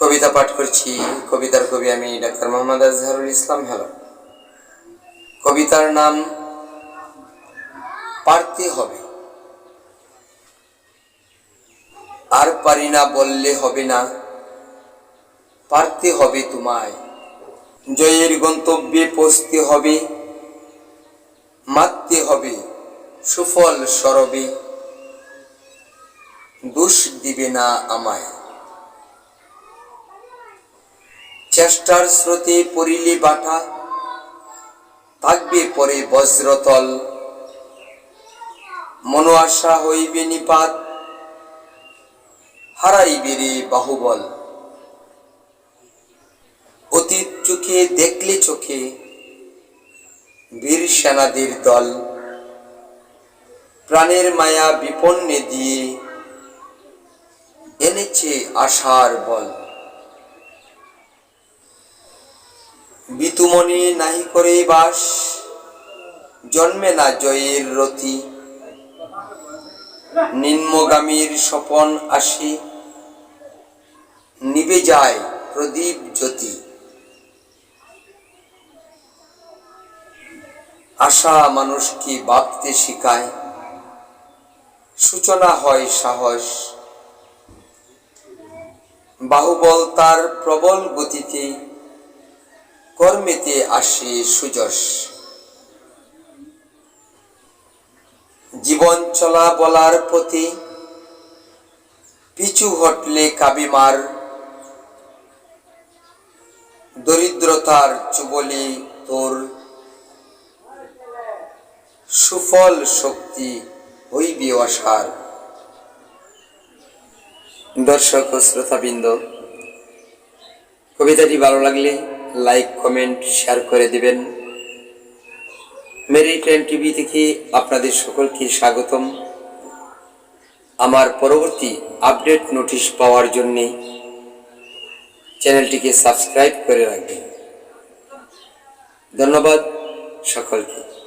কবিতা পাঠ করছি। কবিতার কবি আমি ডাক্তার মোহাম্মদ আজহারুল ইসলাম, হ্যালো। কবিতার নাম, পারতে হবে। আর পারি না বললে হবে না। পারতে হবে তোমায়। জয়ের গন্তব্যে পৌঁছতে হবে। মারতে হবে সুফল সরবে। দোষ দিবে না আমায়। চেষ্টার স্রোতে পড়িলে বাটা, থাকবে পরে বজ্রতল। মনো আশা হইবে নিপাত, হারাইবে রে বাহুবল। অতীত চোখে দেখলে চোখে বীর সেনাদের দল। প্রাণের মায়া বিপন্নে দিয়ে এনেছে আশার বল। বিতুমনে নাহি করে বাস, জন্মে না জয়ের রতি নিম্নগামীর স্বপন আসি, নিবে যায় প্রদীপ জ্যোতি। আশা মানুষকে ভাবতে শিখায়, সূচনা হয় সাহস। বাহুবল তার প্রবল গতিতে কর্মেতে আসে সুযশ জীবন চলা বলার প্রতি পিছু হটলে কাবিমার দরিদ্রতার চুবলি তোর। সুফল শক্তি হইবে অসার। দর্শক শ্রোতাবৃন্দ, কবিতাটি ভালো লাগলে লাইক কমেন্ট শেয়ার করে দিবেন। মেরি টাইম টিভি থেকে আপনাদের সকলকে স্বাগতম। আমার পরবর্তী আপডেট নোটিশ পাওয়ার জন্যে চ্যানেলটিকে সাবস্ক্রাইব করে রাখবেন। ধন্যবাদ সকলকে।